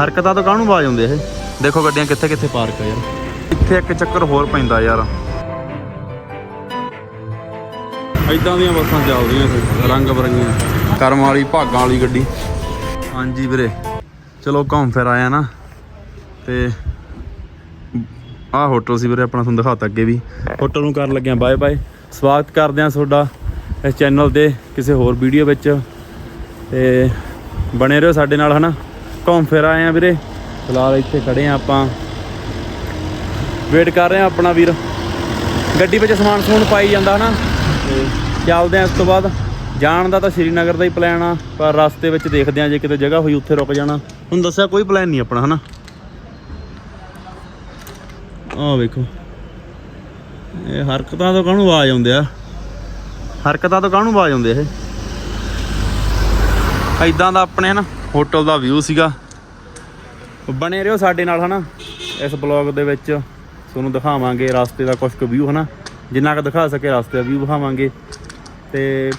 ਹਰਕਤਾਂ ਤੋਂ ਕਾਹਨੂੰ ਆਵਾਜ਼ ਆਉਂਦੇ ਇਹ? ਦੇਖੋ ਗੱਡੀਆਂ ਕਿੱਥੇ ਕਿੱਥੇ ਪਾਰਕ ਆ ਯਾਰ। ਇੱਥੇ ਇੱਕ ਚੱਕਰ ਹੋਰ ਪੈਂਦਾ ਯਾਰ। ਇਦਾਂ ਦੀਆਂ ਬੱਸਾਂ ਚੱਲਦੀਆਂ ਸੀ ਰੰਗ ਬਰੰਗੀਆਂ। ਕਰਮ ਵਾਲੀ ਭਾਗਾਂ ਵਾਲੀ ਗੱਡੀ। ਹਾਂਜੀ ਵੀਰੇ ਚਲੋ ਘੁੰਮ ਫਿਰ ਆਇਆ ਨਾ। ਤੇ ਆਹ ਹੋਟਲ ਸੀ ਵੀਰੇ ਆਪਣਾ ਤੁਹਾਨੂੰ ਦਿਖਾਤਾ ਅੱਗੇ ਵੀ। ਹੋਟਲ ਨੂੰ ਕਰਨ ਲੱਗਿਆ ਬਾਏ ਬਾਏ ਸਵਾਗਤ ਕਰਦੇ ਹਾਂ ਤੁਹਾਡਾ ਇਸ ਚੈਨਲ ਤੇ ਕਿਸੇ ਹੋਰ ਵੀਡੀਓ ਵਿੱਚ। ਤੇ ਬਣੇ ਰਹੋ ਸਾਡੇ ਨਾਲ ਹਨਾ? ਘੁੰਮ ਫਿਰ ਆਏ ਆ ਵੀਰੇ। ਫਿਲਹਾਲ ਇੱਥੇ ਖੜੇ ਆ ਆਪਾਂ। ਵੇਟ ਕਰ ਰਹੇ ਆ ਆਪਣਾ ਵੀਰ। ਗੱਡੀ ਵਿੱਚ ਸਮਾਨ ਸਮੂਨ ਪਾਈ ਜਾਂਦਾ ਹਨਾ। ਤੇ ਚੱਲਦੇ ਆ ਇਸ ਤੋਂ ਬਾਅਦ। ਜਾਣ ਦਾ ਤਾਂ ਸ਼੍ਰੀਨਗਰ ਦਾ ਹੀ ਪਲਾਨ ਆ, ਪਰ ਰਸਤੇ ਵਿੱਚ ਦੇਖਦੇ ਆ ਜੇ ਕਿਤੇ ਜਗ੍ਹਾ ਹੋਈ ਉੱਥੇ ਰੁਕ ਜਾਣਾ। ਹੁਣ ਦੱਸਿਆ ਕੋਈ ਪਲਾਨ ਨਹੀਂ ਆਪਣਾ ਹਨਾ। ਆਹ ਵੇਖੋ। ਇਹ ਹਰਕਤਾਂ ਤੋਂ ਕਾਹਨੂੰ ਆਵਾਜ਼ ਆਉਂਦੇ ਆ? ਹਰਕਤਾਂ ਤੋਂ ਕਾਹਨੂੰ ਆਵਾਜ਼ ਆਉਂਦੇ ਇਹ? ਐਦਾਂ ਦਾ ਆਪਣੇ ਹਨਾ। ਹੋਟਲ ਦਾ ਵਿਊ ਸੀਗਾ। ਬਣੇ ਰਹੋ ਸਾਡੇ ਨਾਲ, ਹਨਾ? ਇਸ ਬਲੌਗ ਦੇ ਵਿੱਚ ਤੁਹਾਨੂੰ ਦਿਖਾਵਾਂਗੇ ਰਸਤੇ ਦਾ ਕੁਝ ਕੁ ਵਿਊ ਹਨਾ? ਜਿੰਨਾ ਕੁ ਦਿਖਾ ਸਕੇ ਰਸਤੇ ਦਾ ਵਿਊ ਦਿਖਾਵਾਂਗੇ ਤੇ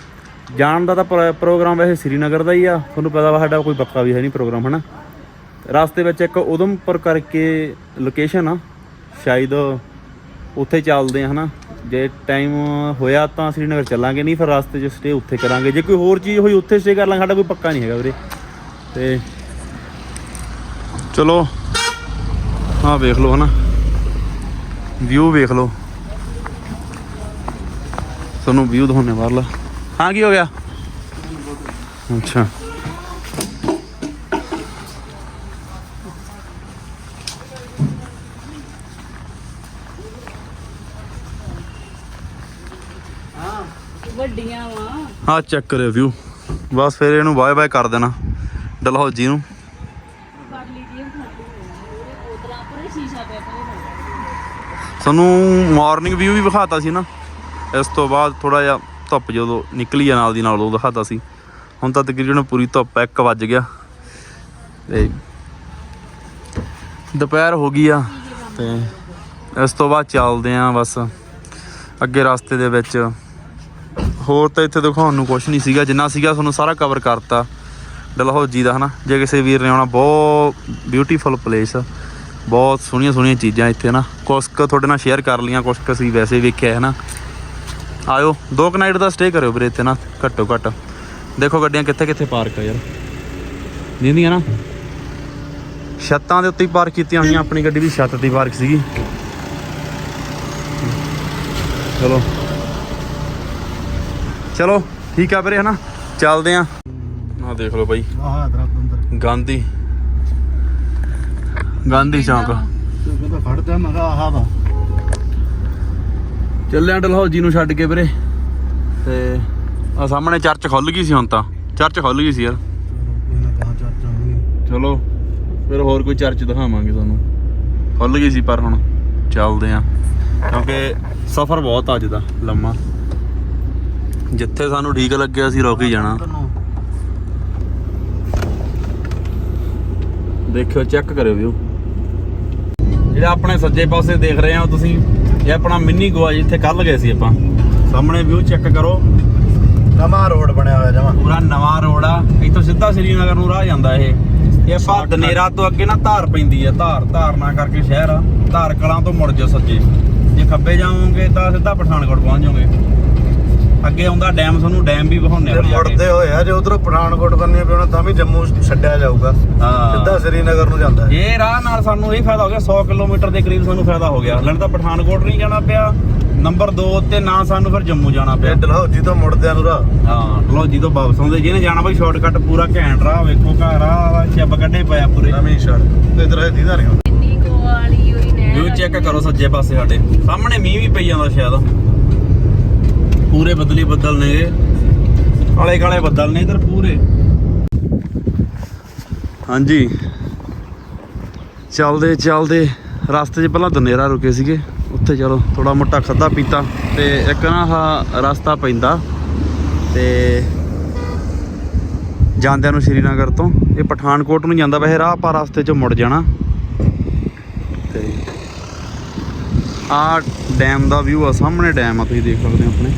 ਜਾਣ ਦਾ ਤਾਂ ਪ੍ਰੋਗਰਾਮ ਵੈਸੇ ਸ੍ਰੀਨਗਰ ਦਾ ਹੀ ਆ। ਤੁਹਾਨੂੰ ਪਤਾ ਵਾ ਸਾਡਾ ਕੋਈ ਪੱਕਾ ਵੀ ਹੈ ਨਹੀਂ ਪ੍ਰੋਗਰਾਮ ਹਨਾ? ਰਸਤੇ ਵਿੱਚ ਇੱਕ ਉਦਮਪੁਰ ਕਰਕੇ ਲੋਕੇਸ਼ਨ ਆ। ਸ਼ਾਇਦ ਉੱਥੇ ਚੱਲਦੇ ਆ, ਹਨਾ? ਜੇ ਟਾਈਮ ਹੋਇਆ ਤਾਂ ਸ੍ਰੀਨਗਰ ਚੱਲਾਂਗੇ, ਨਹੀਂ ਫਿਰ ਰਸਤੇ 'ਚ ਸਟੇ ਉੱਥੇ ਕਰਾਂਗੇ। ਜੇ ਕੋਈ ਹੋਰ ਚੀਜ਼ ਹੋਈ, ਉੱਥੇ ਸਟੇ ਕਰ ਲਾਂਗੇ। ਸਾਡਾ ਕੋਈ ਪੱਕਾ ਨਹੀਂ ਹੈਗਾ ਵੀਰੇ। ਤੇ ਚਲੋ ਆਹ ਵੇਖ ਲਓ ਹਨਾ। ਵਿਊ ਵੇਖ ਲਓ। ਤੁਹਾਨੂੰ ਵਿਊ ਦਿਖਾਉਣੇ ਬਾਹਰਲਾ। ਹਾਂ ਕੀ ਹੋ ਗਿਆ? ਅੱਛਾ। ਵੱਡੀਆਂ ਵਾ। ਆਹ ਚੈੱਕ ਕਰਿਓ ਵਿਊ ਬਸ ਫਿਰ ਇਹਨੂੰ ਬਾਏ ਬਾਏ ਕਰ ਦੇਣਾ। ਡਲਹੌਜੀ ਨੂੰ। ਸਾਨੂੰ ਲਈ ਮਾਰਨਿੰਗ ਵਿਊ ਵੀ ਵਿਖਾਤਾ ਸੀ ਨਾ। ਇਸ ਤੋਂ ਬਾਅਦ ਥੋੜਾ ਜਿਹਾ ਧੁੱਪ ਜਦੋਂ ਨਿਕਲੀ ਆ ਨਾਲ ਦੀ ਨਾਲ, ਉਹ ਦਿਖਾਤਾ ਸੀ। ਹੁਣ ਤਾਂ ਤਕਰੀਬਨ ਪੂਰੀ ਧੁੱਪ 1 ਵੱਜ ਗਿਆ। ਤੇ ਦੁਪਹਿਰ ਹੋ ਗਈ ਆ ਤੇ ਇਸ ਤੋਂ ਬਾਅਦ ਚੱਲਦੇ ਆ ਬਸ ਅੱਗੇ ਰਸਤੇ ਦੇ ਵਿੱਚ। ਹੋਰ ਤਾਂ ਇੱਥੇ ਦਿਖਾਉਣ ਨੂੰ ਕੁਝ ਨਹੀਂ ਸੀਗਾ। ਜਿੰਨਾ ਸੀਗਾ, ਤੁਹਾਨੂੰ ਸਾਰਾ ਕਵਰ ਕਰਤਾ। ਡਲਹੌਜੀ ਦਾ ਹਨਾ। ਜੇ ਕਿਸੇ ਵੀਰ ਨੇ ਆਉਣਾ, ਬਹੁਤ ਬਿਊਟੀਫੁਲ ਪਲੇਸ ਬਹੁਤ ਸੋਹਣੀਆਂ ਸੋਹਣੀਆਂ ਚੀਜ਼ਾਂ ਇੱਥੇ ਨਾ ਕੁਛ ਕੁ ਤੁਹਾਡੇ ਨਾਲ ਸ਼ੇਅਰ ਕਰ ਲੀਆਂ ਕੁਛ ਕੁ ਅਸੀਂ ਵੈਸੇ ਵੇਖਿਆ ਹੈ ਨਾ ਆਇਓ, ਦੋ ਕੁ ਨਾਈਟ ਦਾ ਸਟੇ ਕਰਿਓ ਵੀਰੇ ਇੱਥੇ ਨਾ, ਘੱਟੋ ਘੱਟ। ਦੇਖੋ ਗੱਡੀਆਂ ਕਿੱਥੇ ਕਿੱਥੇ ਪਾਰਕ ਆ ਯਾਰ। ਦਿੰਦੀਆਂ ਨਾ। ਛੱਤਾਂ ਦੇ ਉੱਤੇ ਹੀ ਪਾਰਕ ਕੀਤੀਆਂ ਹੋਈਆਂ, ਆਪਣੀ ਗੱਡੀ ਵੀ ਛੱਤ ਤੇ ਪਾਰਕ ਸੀਗੀ। ਚਲੋ। ਚਲੋ, ਠੀਕ ਆ ਵੀਰੇ ਹਨਾ। ਚੱਲਦੇ ਆਂ। ਆ ਦੇਖ ਲਓ ਬਾਈ। ਆਹ ਦਰਖਤ ਅੰਦਰ। ਗਾਂਧੀ। ਗਾਂਧੀ ਚੌਂਕ। ਤੇ ਕਹਿੰਦਾ ਖੜਦਾ ਮੈਂ ਕਿਹਾ ਆਹ ਵਾ। ਚੱਲਿਆ ਡਲਹੌਜੀ ਨੂੰ ਛੱਡ ਕੇ ਵੀਰੇ। ਤੇ ਆ ਸਾਹਮਣੇ ਚਰਚ ਖੁੱਲ ਗਈ ਸੀ ਹੁਣ ਤਾਂ। ਚਰਚ ਖੁੱਲ ਗਈ ਸੀ ਯਾਰ। ਚਲੋ ਫਿਰ ਹੋਰ ਕੋਈ ਚਰਚ ਦਿਖਾਵਾਂਗੇ ਤੁਹਾਨੂੰ। ਖੁੱਲ ਗਈ ਸੀ ਪਰ ਹੁਣ ਚੱਲਦੇ ਆਂ। ਕਿਉਂਕਿ ਸਫ਼ਰ ਬਹੁਤ ਆ ਅੱਜ ਦਾ ਲੰਮਾ। ਜਿੱਥੇ ਸਾਨੂੰ ਠੀਕ ਲੱਗਿਆ ਅਸੀਂ ਰੁਕ ਹੀ ਜਾਣਾ। ਦੇਖਿਓ ਚੈੱਕ ਕਰਿਓ ਵਿਊ ਜਿਹੜਾ ਆਪਣੇ ਸੱਜੇ ਪਾਸੇ ਦੇਖ ਰਹੇ ਹੋ ਤੁਸੀਂ ਇਹ ਆਪਣਾ ਮਿੰਨੀ ਗੋਆ ਜਿੱਥੇ ਕੱਲ ਗਏ ਸੀ ਆਪਾਂ। ਸਾਹਮਣੇ ਵਿਊ ਚੈੱਕ ਕਰੋ। ਨਵਾਂ ਰੋਡ ਬਣਿਆ ਹੋਇਆ ਜਮਾ। ਪੂਰਾ ਨਵਾਂ ਰੋਡ ਆ। ਇੱਥੋਂ ਸਿੱਧਾ ਸ੍ਰੀਨਗਰ ਨੂੰ ਰਾਹ ਜਾਂਦਾ ਇਹ। ਇਹ ਆਪਾਂ ਦਨੇਰਾ ਤੋਂ ਅੱਗੇ ਨਾ ਧਾਰ ਪੈਂਦੀ ਆ ਧਾਰ ਧਾਰਨਾ ਕਰਕੇ ਸ਼ਹਿਰ ਆ। ਧਾਰ ਕਲਾਂ ਤੋਂ ਮੁੜ ਜਾਓ ਸੱਜੇ। ਜੇ ਖੱਬੇ ਜਾਓਗੇ ਤਾਂ ਸਿੱਧਾ ਪਠਾਨਕੋਟ ਪਹੁੰਚ ਜਾਓਗੇ। ਅੱਗੇ ਆਉਂਦਾ ਡੈਮ ਤੁਹਾਨੂੰ ਡੈਮ ਵੀ ਵਿਖਾਉਂਦੇ ਜਾ। ਮੁੜਦੇ ਹੋਏ ਆ ਜੇ ਉਧਰੋਂ ਪਠਾਨਕੋਟ ਕਰਨੀ ਪਿਉਣਾ ਤਾਂ ਵੀ ਜੰਮੂ ਛੱਡਿਆ ਜਾਊਗਾ। ਹਾਂ। ਸਿੱਧਾ ਸ੍ਰੀਨਗਰ ਨੂੰ ਜਾਂਦਾ ਹੈ। ਇਹ ਰਾਹ ਨਾਲ ਸਾਨੂੰ ਇਹ ਫਾਇਦਾ ਹੋ ਗਿਆ 100 ਕਿਲੋਮੀਟਰ ਦੇ ਕਰੀਬ ਸਾਨੂੰ ਫਾਇਦਾ ਹੋ ਗਿਆ। ਲੈਣ ਤਾਂ ਪਠਾਨਕੋਟ ਨਹੀਂ ਜਾਣਾ ਪਿਆ ਨੰਬਰ 2 ਤੇ ਨਾ ਸਾਨੂੰ ਫਿਰ ਜੰਮੂ ਜਾਣਾ ਪਿਆ। ਇਹ ਡਲਹੌਜੀ ਤੋਂ ਮੁੜਦਿਆਂ ਨੂੰ ਰਾਹ। ਹਾਂ ਡਲਹੌਜੀ ਤੋਂ ਵਾਪਸ ਆਉਂਦੇ। ਜਿਹਨੇ ਜਾਣਾ ਬਈ ਸ਼ਾਰਟਕਟ ਪੂਰਾ ਘੈਂਟ ਰਾਹ ਵੇਖੋ ਘਰ ਆ ਚੱਬ ਕੱਢੇ ਪਿਆ ਪੂਰੇ। ਨਵੀਂ ਸੜਕ ਇਧਰ ਹੈ ਦੀਦਾ ਨਹੀਂ ਇੰਨੀ ਕੋ ਵਾਲੀ ਹੋਈ ਨੇ ਵਿਊ ਚੈੱਕ ਕਰੋ ਸੱਜੇ ਪਾਸੇ ਸਾਡੇ। ਸਾਹਮਣੇ ਮੀਂਹ ਵੀ ਪਈ ਜਾਂਦਾ ਸ਼ਾਇਦ। ਪੂਰੇ ਬਦਲੀ ਬੱਦਲ ਨੇ ਕਾਲੇ ਕਾਲੇ ਬੱਦਲ ਨੇ ਇਧਰ ਪੂਰੇ। ਹਾਂਜੀ। ਚੱਲਦੇ ਚੱਲਦੇ। ਰਸਤੇ 'ਚ ਪਹਿਲਾਂ ਦਨੇਰਾ ਰੁਕੇ ਸੀਗੇ। ਉੱਥੇ ਚਲੋ ਥੋੜਾ ਮੋਟਾ ਖਾਦਾ ਪੀਤਾ। ਤੇ ਇੱਕ ਨਾ ਆਹ ਰਸਤਾ ਪੈਂਦਾ। ਤੇ ਜਾਂਦਿਆਂ ਨੂੰ ਸ਼੍ਰੀਨਗਰ ਤੋਂ। ਇਹ ਪਠਾਨਕੋਟ ਨੂੰ ਜਾਂਦਾ ਵੈਸੇ ਰਾਹ ਆਪਾਂ ਰਸਤੇ 'ਚੋਂ ਮੁੜ ਜਾਣਾ। ਤੇ ਆ ਡੈਮ ਦਾ ਵਿਊ ਆ, ਸਾਹਮਣੇ ਡੈਮ ਆ, ਤੁਸੀਂ ਦੇਖ ਸਕਦੇ ਹੋ ਆਪਣੇ।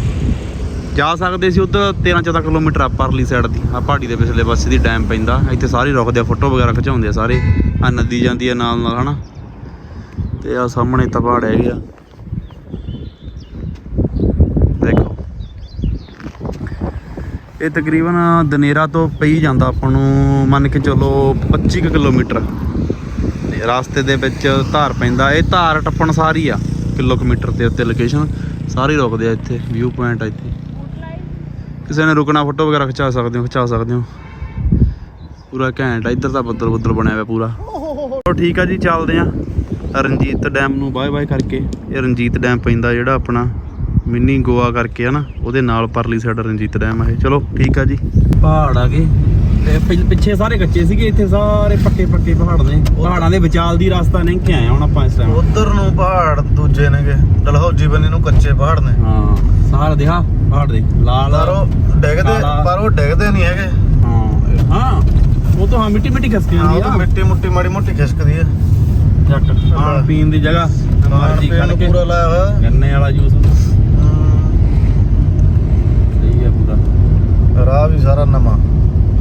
ਜਾ ਸਕਦੇ ਸੀ ਉੱਧਰ 13 14 ਕਿਲੋਮੀਟਰ ਆ ਪਰਲੀ ਸਾਈਡ ਦੀ। ਆ ਪਹਾੜੀ ਦੇ ਪਿਛਲੇ ਪਾਸੇ ਦੀ ਡੈਮ ਪੈਂਦਾ। ਇੱਥੇ ਸਾਰੇ ਰੁਕਦੇ ਆ ਫੋਟੋ ਵਗੈਰਾ ਖਿਚਾਉਂਦੇ ਆ ਸਾਰੇ। ਆ ਨਦੀ ਜਾਂਦੀ ਆ ਨਾਲ ਨਾਲ, ਹਨਾ? ਤੇ ਆ ਸਾਹਮਣੇ ਤਾਂ ਪਹਾੜ ਹੈਗੇ ਆ। ਦੇਖੋ। ਇਹ ਤਕਰੀਬਨ ਦਨੇਰਾ ਤੋਂ ਪਈ ਜਾਂਦਾ ਆਪਾਂ ਨੂੰ, ਮੰਨ ਕੇ ਚਲੋ 25 ਕੁ ਕਿਲੋਮੀਟਰ। ਤੇ ਰਾਸਤੇ ਦੇ ਵਿੱਚ ਧਾਰ ਪੈਂਦਾ। ਇਹ ਧਾਰ ਟੱਪਣ ਸਾਰੀ ਆ, ਕਿਲੋਮੀਟਰ ਦੇ ਉੱਤੇ ਲੋਕੇਸ਼ਨ ਸਾਰੇ ਰੁਕਦੇ ਆ ਇੱਥੇ ਵਿਊ ਪੁਆਇੰਟ ਆ ਇੱਥੇ। ਕਿਸੇ ਨੇ ਰੁਕਣਾ ਫੋਟੋ ਵਗੈਰਾ ਖਿਚਾ ਸਕਦੇ ਹੋ ਖਿਚਾ ਸਕਦੇ ਹੋ। ਪੂਰਾ ਘੈਂਟ ਆ ਇੱਧਰ ਤਾਂ ਬੱਦਲ ਬੱਦਲ ਬਣਿਆ ਹੋਇਆ ਪੂਰਾ। ਚਲੋ ਠੀਕ ਆ ਜੀ ਚੱਲਦੇ ਆ। ਰਣਜੀਤ ਡੈਮ ਨੂੰ ਬਾਏ ਬਾਏ ਕਰਕੇ। ਇਹ ਰਣਜੀਤ ਡੈਮ ਪੈਂਦਾ ਜਿਹੜਾ ਆਪਣਾ ਮਿੰਨੀ ਗੋਆ ਕਰਕੇ ਆ ਨਾ ਉਹਦੇ ਨਾਲ ਪਰਲੀ ਸਾਈਡ ਰਣਜੀਤ ਡੈਮ ਆ ਇਹ। ਚਲੋ ਠੀਕ ਆ ਜੀ। ਪਹਾੜ ਆ ਗਏ। ਤੇ ਪਿੱਛੇ ਸਾਰੇ ਕੱਚੇ ਸੀਗੇ ਇੱਥੇ ਸਾਰੇ ਪੱਕੇ ਪੱਕੇ ਪਹਾੜ ਨੇ। ਪਹਾੜਾਂ ਦੇ ਵਿਚਾਲ ਦੀ ਰਸਤਾ ਲੰਘ ਕੇ ਆਏ ਹੁਣ ਆਪਾਂ ਇਸ ਟਾਈਮ ਉਧਰ ਨੂੰ ਪਹਾੜ ਦੂਜੇ ਨੇਗੇ। ਡਲਹੌਜੀ ਬੰਨੇ ਨੂੰ ਕੱਚੇ ਪਹਾੜ ਨੇ। ਹਾਂ ਸਾਰ ਦੇਖਾ ਪਹਾੜ ਦੇ। ਲਾਲ ਪਰ ਉਹ ਡਿੱਗਦੇ ਕਾਲਾ। ਪਰ ਉਹ ਡਿੱਗਦੇ ਨਹੀਂ ਹੈਗੇ। ਹਾਂ ਹਾਂ ਉਹ ਤਾਂ ਹਾਂ ਮਿੱਟੀ ਮਿੱਟੀ ਖਸਕੀ ਹਾਂ ਜਾਂਦੀ ਉਹ ਤਾਂ ਆ। ਮਿੱਟੀ ਮੁੱਟੀ ਮਾੜੀ ਮੋਟੀ ਖਿਸਕਦੀ ਆ। ਜੱਟ ਖਾਣ ਪੀਣ ਦੀ ਜਗ੍ਹਾ ਖਾਣ ਮਰਜ਼ੀ ਖੜ ਨੂੰ ਕੇ ਪੂਰਾ ਲਾਇਆ ਹੋਇਆ। ਗੰਨੇ ਵਾਲਾ ਜੂਸ। ਹਮ, ਸਹੀ ਆ ਪੂਰਾ। ਰਾਹ ਵੀ ਸਾਰਾ ਨਵਾਂ।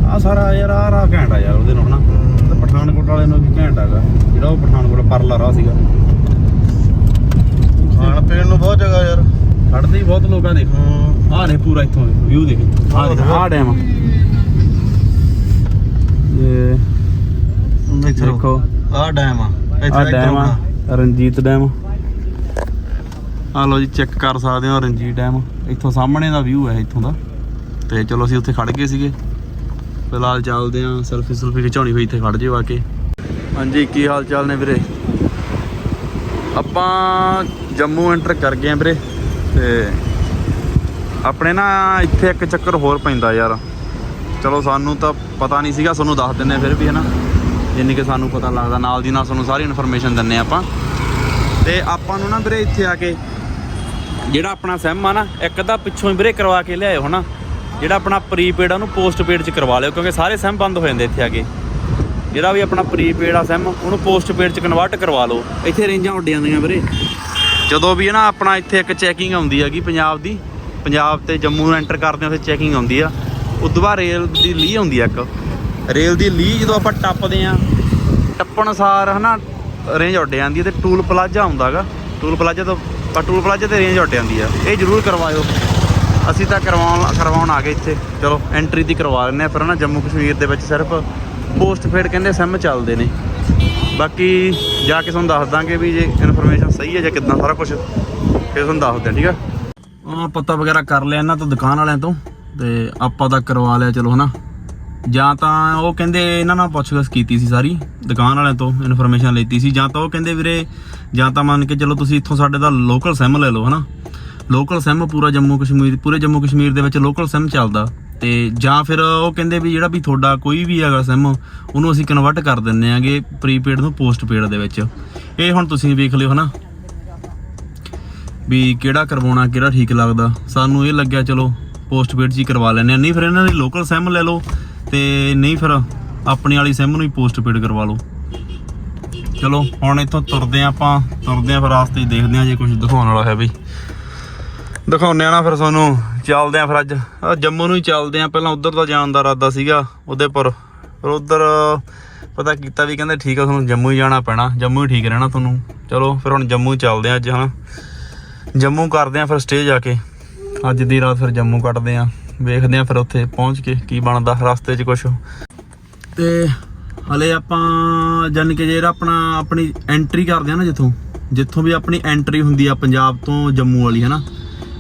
ਆ ਸਾਰਾ ਯਾਰ ਆ ਰਾ ਘੈਂਟ ਆ ਯਾਰ ਉਹਦੇ ਨਾਲ ਹਨਾ ਹਮ, ਤੇ ਪਠਾਨਕੋਟ ਵਾਲੇ ਨੂੰ ਵੀ ਘੈਂਟ ਹੈਗਾ ਜਿਹੜਾ ਉਹ ਪਠਾਨਕੋਟ ਪਰਲਾ ਰਾਹ ਸੀਗਾ। ਖਾਣ ਪੀਣ ਨੂੰ ਬਹੁਤ ਜਗ੍ਹਾ ਯਾਰ। ਖੜਦੇ ਹੀ ਬਹੁਤ ਲੋਕਾਂ ਦੇਖ ਹਮ, ਆ ਨੇ ਪੂਰਾ ਇੱਥੋਂ ਵਿਊ ਦੇਖ ਆ ਦੇਖ ਆ। ਡੈਮ ਇਹ ਇੱਥੇ ਦੇਖੋ। ਆਹ ਡੈਮ ਆ। ਆ ਇੱਥੇ ਡੈਮ ਆ ਰਣਜੀਤ ਡੈਮ ਆ। ਲਓ ਜੀ ਚੈੱਕ ਕਰ ਸਕਦੇ ਹੋ ਰਣਜੀਤ ਡੈਮ ਇੱਥੋਂ ਸਾਹਮਣੇ ਦਾ ਵਿਊ ਹੈ ਇੱਥੋਂ ਦਾ। ਤੇ ਚਲੋ ਅਸੀਂ ਉੱਥੇ ਖੜ ਗਏ ਸੀਗੇ। ਫਿਲਹਾਲ ਚੱਲਦੇ ਆਂ ਸੈਲਫੀ ਸੁਲਫੀ ਖਿਚਾਉਣੀ ਹੋਈ ਇੱਥੇ ਖੜ ਜਿਓ ਆ ਕੇ। ਹਾਂਜੀ ਕੀ ਹਾਲ ਚਾਲ ਨੇ ਵੀਰੇ? ਆਪਾਂ ਜੰਮੂ ਐਂਟਰ ਕਰ ਗਏ ਵੀਰੇ, ਤੇ ਆਪਣੇ ਨਾ ਇੱਥੇ ਇੱਕ ਚੱਕਰ ਹੋਰ ਪੈਂਦਾ ਯਾਰ। ਚਲੋ ਸਾਨੂੰ ਤਾਂ ਪਤਾ ਨਹੀਂ ਸੀਗਾ, ਤੁਹਾਨੂੰ ਦੱਸ ਦਿੰਨੇ ਫਿਰ ਵੀ ਹੈ ਨਾ ਜਿੰਨੀ ਕਿ ਸਾਨੂੰ ਪਤਾ ਲੱਗਦਾ, ਨਾਲ ਦੀ ਨਾਲ ਤੁਹਾਨੂੰ ਸਾਰੀ ਇਨਫੋਰਮੇਸ਼ਨ ਦਿੰਨੇ ਆਪਾਂ। ਤੇ ਆਪਾਂ ਨੂੰ ਨਾ ਵੀਰੇ ਇੱਥੇ ਆ ਕੇ ਜਿਹੜਾ ਆਪਣਾ ਸਿਮ ਆ ਨਾ, ਇੱਕ ਤਾਂ ਪਿੱਛੋਂ ਹੀ ਵੀਰੇ ਕਰਵਾ ਕੇ ਲਿਆਇਓ ਹਨਾ। ਜਿਹੜਾ ਆਪਣਾ ਪ੍ਰੀਪੇਡ ਆ, ਉਹਨੂੰ ਪੋਸਟਪੇਡ ਚ ਕਰਵਾ ਲਿਓ, ਕਿਉਂਕਿ ਸਾਰੇ ਸਿਮ ਬੰਦ ਹੋ ਜਾਂਦੇ ਇੱਥੇ ਆ ਕੇ। ਜਿਹੜਾ ਵੀ ਆਪਣਾ ਪ੍ਰੀਪੇਡ ਆ ਸਿਮ ਉਹਨੂੰ ਪੋਸਟਪੇਡ ਚ ਕਨਵਰਟ ਕਰਵਾ ਲਓ। ਇੱਥੇ ਰੇਂਜਾਂ ਉੱਡ ਜਾਂਦੀਆਂ ਵੀਰੇ। ਜਦੋਂ ਵੀ ਹੈ ਨਾ ਆਪਣਾ ਇੱਥੇ ਇੱਕ ਚੈਕਿੰਗ ਆਉਂਦੀ ਹੈਗੀ ਪੰਜਾਬ ਦੀ, ਪੰਜਾਬ ਤੇ ਜੰਮੂ ਨੂੰ ਐਂਟਰ ਕਰਦੇ ਹਾਂ, ਉੱਥੇ ਚੈਕਿੰਗ ਆਉਂਦੀ ਆ। ਉਦੋਂ ਬਾਅਦ ਰੇਲ ਦੀ ਲੀਹ ਆਉਂਦੀ ਆ ਇੱਕ। ਰੇਲ ਦੀ ਲੀ ਜਦੋਂ ਆਪਾਂ ਟੱਪਦੇ ਆ ਟੱਪਣ ਸਾਰ ਹਨਾ, ਰੇਂਜ ਉੱਡ ਜਾਂਦੀ ਹੈ ਤੇ ਟੂਲ ਪਲਾਜ਼ਾ ਆਉਂਦਾਗਾ ਟੂਲ ਪਲਾਜ਼ਾ ਤੋਂ ਪਰ ਟੂਲ ਪਲਾਜ਼ਾ ਤੇ ਰੇਂਜ ਉੱਡ ਜਾਂਦੀ ਆ। ਇਹ ਜ਼ਰੂਰ ਕਰਵਾਇਓ। ਅਸੀਂ ਤਾਂ ਕਰਵਾਉਣ ਕਰਵਾਉਣ ਆ ਗਏ ਇੱਥੇ। ਚਲੋ ਐਂਟਰੀ ਦੀ ਕਰਵਾ ਲੈਂਦੇ ਆ ਫਿਰ ਨਾ ਜੰਮੂ ਕਸ਼ਮੀਰ ਦੇ ਵਿੱਚ ਸਿਰਫ ਪੋਸਟਪੇਡ ਕਹਿੰਦੇ ਸਿਮ ਚੱਲਦੇ ਨੇ। ਬਾਕੀ ਜਾ ਕੇ ਤੁਹਾਨੂੰ ਦੱਸ ਦਾਂਗੇ ਵੀ ਜੇ ਇਨਫੋਰਮੇਸ਼ਨ ਸਹੀ ਹੈ ਜਾਂ ਕਿੱਦਾਂ ਸਾਰਾ ਕੁਝ ਫਿਰ ਤੁਹਾਨੂੰ ਦੱਸ ਦਿਆਂ ਠੀਕ ਆ? ਆ ਪਤਾ ਵਗੈਰਾ ਕਰ ਲਿਆ ਇਹਨਾਂ ਤੋਂ, ਦੁਕਾਨ ਵਾਲਿਆਂ ਤੋਂ, ਤੇ ਆਪਾਂ ਤਾਂ ਕਰਵਾ ਲਿਆ, ਚਲੋ ਹਨਾ। ਜਾਂ ਤਾਂ ਉਹ ਕਹਿੰਦੇ ਇਹਨਾਂ ਨਾਲ ਪੁੱਛਗਿੱਛ ਕੀਤੀ ਸੀ ਸਾਰੀ, ਦੁਕਾਨ ਵਾਲਿਆਂ ਤੋਂ ਇਨਫੋਰਮੇਸ਼ਨ ਲੈਤੀ ਸੀ। ਜਾਂ ਤਾਂ ਉਹ ਕਹਿੰਦੇ ਵੀਰੇ, ਜਾਂ ਤਾਂ ਮੰਨ ਕੇ ਚਲੋ ਤੁਸੀਂ ਇੱਥੋਂ ਸਾਡੇ ਦਾ ਲੋਕਲ ਸਿਮ ਲੈ ਲਓ, ਹਨਾ। ਲੋਕਲ ਸਿਮ ਪੂਰਾ ਜੰਮੂ ਕਸ਼ਮੀਰ, ਪੂਰੇ ਜੰਮੂ ਕਸ਼ਮੀਰ ਦੇ ਵਿੱਚ ਲੋਕਲ ਸਿਮ ਚੱਲਦਾ। ਤੇ ਜਾਂ ਫਿਰ ਉਹ ਕਹਿੰਦੇ ਵੀ ਜਿਹੜਾ ਵੀ ਤੁਹਾਡਾ ਕੋਈ ਵੀ ਹੈਗਾ ਸਿਮ ਉਹਨੂੰ ਅਸੀਂ ਕਨਵਰਟ ਕਰ ਦਿੰਨੇ ਆਂਗੇ ਪ੍ਰੀਪੇਡ ਨੂੰ ਪੋਸਟਪੇਡ ਦੇ ਵਿੱਚ। ਇਹ ਹੁਣ ਤੁਸੀਂ ਵੇਖ ਲਿਓ ਹਨਾ। ਵੀ ਕਿਹੜਾ ਕਰਵਾਉਣਾ, ਕਿਹੜਾ ਠੀਕ ਲੱਗਦਾ। ਸਾਨੂੰ ਇਹ ਲੱਗਿਆ ਚਲੋ ਪੋਸਟਪੇਡ 'ਚ ਹੀ ਕਰਵਾ ਲੈਂਦੇ ਆ ਨਹੀਂ ਫਿਰ ਇਹਨਾਂ ਦੀ ਲੋਕਲ ਸਿਮ ਲੈ ਲਓ ਤੇ ਨਹੀਂ ਫਿਰ ਆਪਣੀ ਵਾਲੀ ਸਿਮ ਨੂੰ ਹੀ ਪੋਸਟਪੇਡ ਕਰਵਾ ਲਓ। ਚਲੋ, ਹੁਣ ਇੱਥੋਂ ਤੁਰਦੇ ਆ ਆਪਾਂ। ਤੁਰਦੇ ਆ ਫਿਰ ਰਾਸਤੇ 'ਚ ਦੇਖਦੇ ਆ ਜੇ ਕੁਝ ਦਿਖਾਉਣ ਵਾਲਾ ਹੈ ਬਈ ਦਿਖਾਉਣੇ ਆ ਨਾ ਫਿਰ ਤੁਹਾਨੂੰ। ਚੱਲਦੇ ਆ ਫਿਰ ਅੱਜ। ਜੰਮੂ ਨੂੰ ਹੀ ਚੱਲਦੇ ਆ। ਪਹਿਲਾਂ ਉਧਰ ਤਾਂ ਜਾਣ ਦਾ ਇਰਾਦਾ ਸੀਗਾ, ਉਹਦੇ ਪਰ। ਫਿਰ ਉਧਰ ਪਤਾ ਕੀਤਾ ਵੀ ਕਹਿੰਦੇ ਠੀਕ ਆ, ਤੁਹਾਨੂੰ ਜੰਮੂ ਹੀ ਜਾਣਾ ਪੈਣਾ। ਜੰਮੂ ਹੀ ਠੀਕ ਰਹਿਣਾ ਤੁਹਾਨੂੰ। ਚਲੋ, ਫਿਰ ਹੁਣ ਜੰਮੂ ਹੀ ਚੱਲਦੇ ਆ ਅੱਜ, ਹਨਾ। ਜੰਮੂ ਕਰਦੇ ਆ ਫਿਰ ਸਟੇ ਜਾ ਕੇ। ਅੱਜ ਦੀ ਰਾਤ ਫਿਰ ਜੰਮੂ ਕੱਟਦੇ ਆ। ਵੇਖਦੇ ਆ ਫਿਰ ਉੱਥੇ ਪਹੁੰਚ ਕੇ ਕੀ ਬਣਦਾ ਰਸਤੇ 'ਚ ਕੁਛ। ਤੇ ਹਲੇ ਆਪਾਂ ਜਾਨ ਕਿ ਜਿਹੜਾ ਆਪਣਾ, ਆਪਣੀ ਐਂਟਰੀ ਕਰਦੇ ਆ ਨਾ ਜਿੱਥੋਂ। ਜਿੱਥੋਂ ਵੀ ਆਪਣੀ ਐਂਟਰੀ ਹੁੰਦੀ ਆ ਪੰਜਾਬ ਤੋਂ ਜੰਮੂ ਵਾਲੀ ਹੈ ਨਾ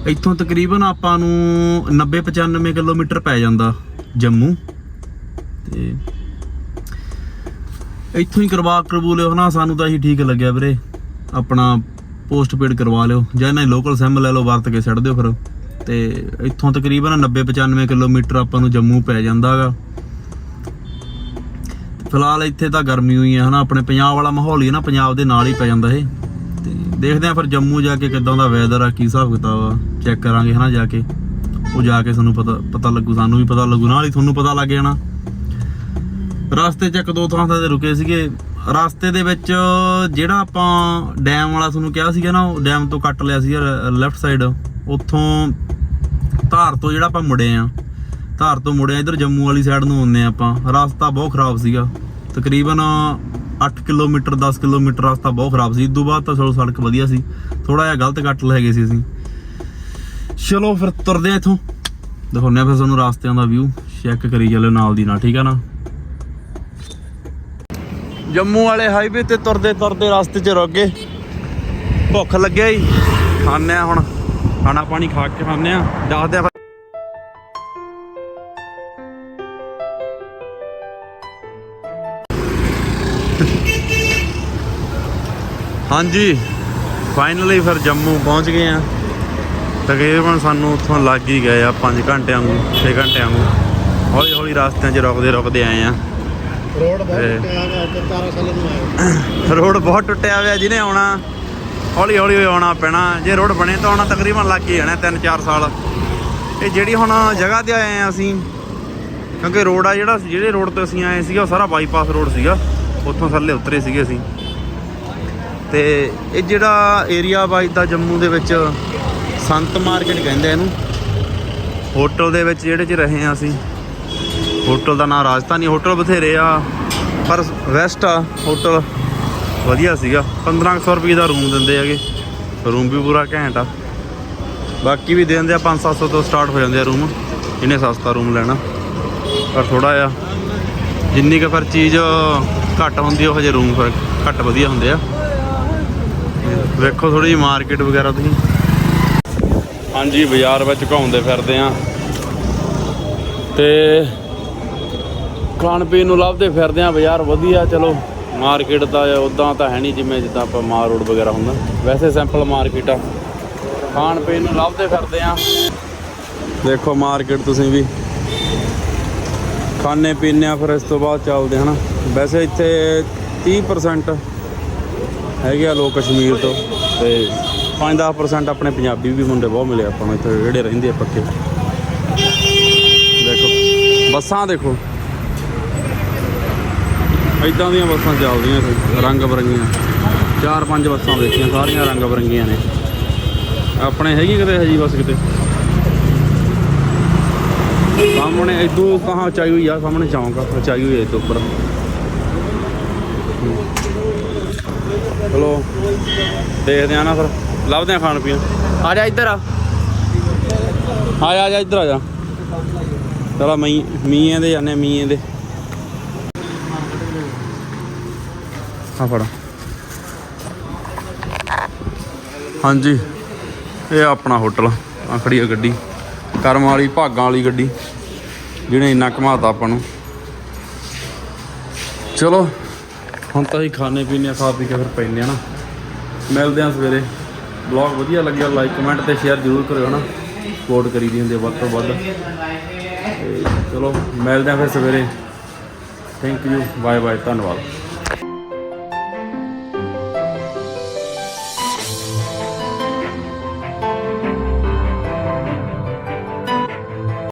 ਇੱਥੋਂ ਤਕਰੀਬਨ ਆਪਾਂ ਨੂੰ 90 95 ਕਿਲੋਮੀਟਰ ਪੈ ਜਾਂਦਾ ਜੰਮੂ। ਤੇ ਇੱਥੋਂ ਹੀ ਕਰਵਾ ਕਰਵੂ ਲਿਓ ਹਨਾ, ਸਾਨੂੰ ਤਾਂ ਇਹੀ ਠੀਕ ਲੱਗਿਆ ਵੀਰੇ। ਆਪਣਾ ਪੋਸਟ ਪੇਡ ਕਰਵਾ ਲਿਓ। ਜਾਂ ਇਹਨਾਂ ਲੋਕਲ ਸਿਮ ਲੈ ਲਓ, ਵਰਤ ਕੇ ਛੱਡ ਦਿਓ ਫਿਰ। ਤੇ ਇੱਥੋਂ ਤਕਰੀਬਨ 90 95 ਕਿਲੋਮੀਟਰ ਆਪਾਂ ਨੂੰ ਜੰਮੂ ਪੈ ਜਾਂਦਾਗਾ ਫਿਲਹਾਲ ਇੱਥੇ ਤਾਂ ਗਰਮੀ ਹੋਈ ਹੈ ਹਨਾ, ਆਪਣੇ ਪੰਜਾਬ ਵਾਲਾ ਮਾਹੌਲ ਹੀ ਨਾ, ਪੰਜਾਬ ਦੇ ਨਾਲ ਹੀ ਪੈ ਜਾਂਦਾ ਇਹ। ਦੇਖਦੇ ਆ ਫਿਰ ਜੰਮੂ ਜਾ ਕੇ ਕਿਦਾਂ ਦਾ ਵੈਦਰ ਆ, ਕੀ ਹਿਸਾਬ ਕਿਤਾਬ ਆ ਚੈੱਕ ਕਰਾਂਗੇ ਹਨਾ ਜਾ ਕੇ। ਉਹ ਜਾ ਕੇ ਸਾਨੂੰ ਪਤਾ ਪਤਾ ਲੱਗੂ, ਸਾਨੂੰ ਵੀ ਪਤਾ ਲੱਗੂ, ਨਾਲ ਹੀ ਤੁਹਾਨੂੰ ਪਤਾ ਲੱਗ ਜਾਣਾ। ਰਸਤੇ 'ਚ ਇੱਕ ਦੋ ਥਾਂ ਤੇ ਰੁਕੇ ਸੀਗੇ। ਰਸਤੇ ਦੇ ਵਿੱਚ ਜਿਹੜਾ ਆਪਾਂ ਡੈਮ ਵਾਲਾ ਤੁਹਾਨੂੰ ਕਿਹਾ ਸੀਗਾ ਨਾ, ਉਹ ਡੈਮ ਤੋਂ ਕੱਟ ਲਿਆ ਸੀ ਲੈਫਟ ਸਾਈਡ ਉੱਥੋਂ ਧਾਰ ਤੋਂ ਜਿਹੜਾ ਆਪਾਂ ਮੁੜੇ ਆ, ਧਾਰ ਤੋਂ ਮੁੜੇ ਆ ਇਧਰ ਜੰਮੂ ਵਾਲੀ ਸਾਈਡ ਨੂੰ ਆਉਂਦੇ ਆ ਆਪਾਂ। ਰਸਤਾ ਬਹੁਤ ਖਰਾਬ ਸੀਗਾ। ਤਕਰੀਬਨ 8 ਕਿਲੋਮੀਟਰ 10 ਕਿਲੋਮੀਟਰ ਰਸਤਾ ਬਹੁਤ ਖਰਾਬ ਸੀ। ਇਸ ਬਾਅਦ ਤਾਂ ਚਲੋ ਸੜਕ ਵਧੀਆ ਸੀ। ਥੋੜਾ ਜਿਹਾ ਗਲਤ ਕੱਟ ਲੈ ਗਏ ਸੀ ਅਸੀਂ। ਚਲੋ ਫਿਰ ਤੁਰਦੇ ਆ ਇਥੋਂ। ਦਿਖਾਉਂਦੇ ਆ ਫਿਰ ਤੁਹਾਨੂੰ ਰਸਤਿਆਂ ਦਾ ਵਿਊ ਚੈੱਕ ਕਰੀ ਚੱਲਿਓ ਨਾਲ ਦੀ ਨਾਲ, ਠੀਕ ਆ ਨਾ? ਜੰਮੂ ਵਾਲੇ ਹਾਈਵੇ ਤੇ ਤੁਰਦੇ ਤੁਰਦੇ ਰਸਤੇ 'ਚ ਰੁਕ ਗਏ। ਭੁੱਖ ਲੱਗਿਆ ਹੀ ਖਾਣੇ ਆ ਹੁਣ। ਖਾਣਾ ਪਾਣੀ ਖਾ ਕੇ ਖਾਣੇ ਆ। ਦੱਸਦੇ ਆ ਹਾਂਜੀ ਫਾਈਨਲੀ ਫਿਰ ਜੰਮੂ ਪਹੁੰਚ ਗਏ ਆ ਤਕਰੀਬਨ ਸਾਨੂੰ ਉੱਥੋਂ ਲੱਗ ਹੀ ਗਏ ਆ 5 ਘੰਟਿਆਂ ਨੂੰ 6 ਘੰਟਿਆਂ ਨੂੰ। ਹੌਲੀ ਹੌਲੀ ਰਸਤਿਆਂ 'ਚ ਰੁਕਦੇ ਰੁਕਦੇ ਆਏ ਆ ਰੋਡ ਬਹੁਤ ਟੁੱਟਿਆ ਹੋਇਆ ਤੇ 4 ਸਾਲ ਨੂੰ ਆਇਆ ਰੋਡ ਬਹੁਤ ਟੁੱਟਿਆ ਹੋਇਆ ਜਿਹਨੇ ਆਉਣਾ ਹੌਲੀ ਹੌਲੀ ਆਉਣਾ ਪੈਣਾ। ਜੇ ਰੋਡ ਬਣੇ ਤਾਂ ਆਉਣਾ ਤਕਰੀਬਨ ਲੱਗ ਹੀ ਜਾਣਾ 3-4 ਸਾਲ। ਇਹ ਜਿਹੜੀ ਹੁਣ ਜਗ੍ਹਾ ਤੇ ਆਏ ਆ ਅਸੀਂ ਕਿਉਂਕਿ ਰੋਡ ਆ ਜਿਹੜਾ ਜਿਹੜੇ ਰੋਡ ਤੋਂ ਅਸੀਂ ਆਏ ਸੀਗਾ ਉਹ ਸਾਰਾ ਬਾਈਪਾਸ ਰੋਡ ਸੀਗਾ। ਉੱਥੋਂ ਥੱਲੇ ਉਤਰੇ ਸੀਗੇ ਅਸੀਂ। ਤੇ ਇਹ ਜਿਹੜਾ ਏਰੀਆ ਵਾਈਜ਼ ਦਾ ਜੰਮੂ ਦੇ ਵਿੱਚ ਸੰਤ ਮਾਰਕੀਟ ਕਹਿੰਦੇ ਇਹਨੂੰ। ਹੋਟਲ ਦੇ ਵਿੱਚ ਜਿਹੜੇ ਚ ਰਹੇ ਆ ਅਸੀਂ। ਹੋਟਲ ਦਾ ਨਾਮ ਰਾਜਧਾਨੀ ਹੋਟਲ ਬਥੇਰੇ ਆ, ਪਰ ਵੈਸਟ ਆ ਹੋਟਲ। ਵਧੀਆ ਸੀਗਾ। 1500 ਰੁਪਏ ਦਾ ਰੂਮ ਦਿੰਦੇ ਹੈਗੇ। ਰੂਮ ਵੀ ਪੂਰਾ ਘੈਂਟ ਆ। ਬਾਕੀ ਵੀ ਦੇ ਦਿੰਦੇ ਆ 5-700 ਤੋਂ ਸਟਾਰਟ ਹੋ ਜਾਂਦੇ ਆ ਰੂਮ। ਇਹਨੇ ਸਸਤਾ ਰੂਮ ਲੈਣਾ। ਪਰ ਥੋੜਾ ਆ ਜਿੰਨੀ ਕੁ ਫਿਰ ਚੀਜ਼ ਘੱਟ ਹੁੰਦੀ ਉਹ ਹਜੇ ਰੂਮ ਫਿਰ ਘੱਟ ਵਧੀਆ ਹੁੰਦੇ ਆ। ਵੇਖੋ ਥੋੜੀ ਜਿਹੀ ਮਾਰਕੀਟ ਵਗੈਰਾ ਤੁਸੀਂ। ਹਾਂਜੀ, ਬਾਜ਼ਾਰ ਵਿੱਚ ਘੁੰਮਦੇ ਫਿਰਦੇ ਆ। ਤੇ ਖਾਣ ਪੀਣ ਨੂੰ ਲੱਭਦੇ ਫਿਰਦੇ ਆ, ਬਾਜ਼ਾਰ ਵਧੀਆ, ਚਲੋ। ਮਾਰਕੀਟ ਤਾਂ ਉਦਾਂ ਤਾਂ ਹੈ ਨਹੀਂ ਜਿਵੇਂ ਜਿੱਦਾਂ ਆਪਾਂ ਮਾਰ ਰੋਡ ਵਗੈਰਾ ਹੁੰਦਾ। ਵੈਸੇ ਸਿੰਪਲ ਮਾਰਕੀਟ ਆ। ਖਾਣ ਪੀਣ ਨੂੰ ਲੱਭਦੇ ਫਿਰਦੇ ਆ। ਦੇਖੋ ਮਾਰਕੀਟ ਤੁਸੀਂ ਵੀ। ਖਾਣੇ ਪੀਣੇ ਆ ਫਿਰ ਇਸ ਤੋਂ ਬਾਅਦ ਚੱਲਦੇ ਹਨਾ। ਵੈਸੇ ਇੱਥੇ 30% ਹੈਗੇ ਆ ਲੋਕ ਕਸ਼ਮੀਰ ਤੋਂ ਤੇ 5-10% ਆਪਣੇ ਪੰਜਾਬੀ ਵੀ ਮੁੰਡੇ ਬਹੁਤ ਮਿਲੇ ਆਪਾਂ ਨੂੰ ਇੱਥੇ, ਜਿਹੜੇ ਰਹਿੰਦੇ ਆ ਪੱਕੇ। ਦੇਖੋ, ਬੱਸਾਂ ਦੇਖੋ। ਇਦਾਂ ਦੀਆਂ ਬੱਸਾਂ ਚੱਲਦੀਆਂ ਇੱਥੇ, ਰੰਗ ਬਰੰਗੀਆਂ। ਚਾਰ ਪੰਜ ਬੱਸਾਂ ਦੇਖੀਆਂ, ਸਾਰੀਆਂ ਰੰਗ ਬਰੰਗੀਆਂ ਨੇ। ਆਪਣੇ ਹੈਗੀ ਕਿਤੇ ਹਜੀ ਬੱਸ ਕਿਤੇ? ਸਾਹਮਣੇ ਇਦੋਂ ਕਹਾਂ ਉਚਾਈ ਹੋਈ ਆ, ਸਾਹਮਣੇ ਚੌਂਕ ਆ, ਉਚਾਈ ਹੋਈ ਆ ਇੱਥੇ ਉੱਪਰ। ਚਲੋ ਦੇਖਦੇ ਆ ਨਾ ਫਿਰ ਲੱਭਦੇ ਆ ਖਾਣ ਪੀਣ। ਆ ਜਾ ਇੱਧਰ ਆ। ਆ ਜਾ ਜਾ ਇੱਧਰ ਆ ਜਾ। ਚਲੋ ਮਈ ਮੀਆਂ ਦੇ ਜਾਂਦੇ ਆ, ਦੇ। ਆ ਫੜ। ਹਾਂਜੀ ਇਹ ਆਪਣਾ ਹੋਟਲ ਆ ਖੜੀ ਆ ਗੱਡੀ। ਕਰਮ ਵਾਲੀ ਭਾਗਾਂ ਵਾਲੀ ਗੱਡੀ ਜਿਹਨੇ ਇੰਨਾ ਘਮਾਤਾ ਆਪਾਂ ਨੂੰ। ਚਲੋ ਹੁਣ ਤਾਂ ਅਸੀਂ ਖਾਣੇ ਪੀਣੇ ਆ, ਖਾ ਪੀ ਕੇ ਫਿਰ ਪੈਨੇ ਆ ਨਾ। ਮਿਲਦੇ ਆ ਸਵੇਰੇ। ਬਲੌਗ ਵਧੀਆ ਲੱਗਿਆ ਲਾਈਕ ਕਮੈਂਟ ਤੇ ਸ਼ੇਅਰ ਜ਼ਰੂਰ ਕਰਿਓ ਨਾ। ਸਪੋਰਟ ਕਰੀ ਦੀ ਹੁੰਦੀ ਵੱਧ ਤੋਂ ਵੱਧ। ਤੇ ਚਲੋ, ਮਿਲਦੇ ਆ ਫਿਰ ਸਵੇਰੇ। ਥੈਂਕ ਯੂ ਬਾਏ ਬਾਏ ਧੰਨਵਾਦ।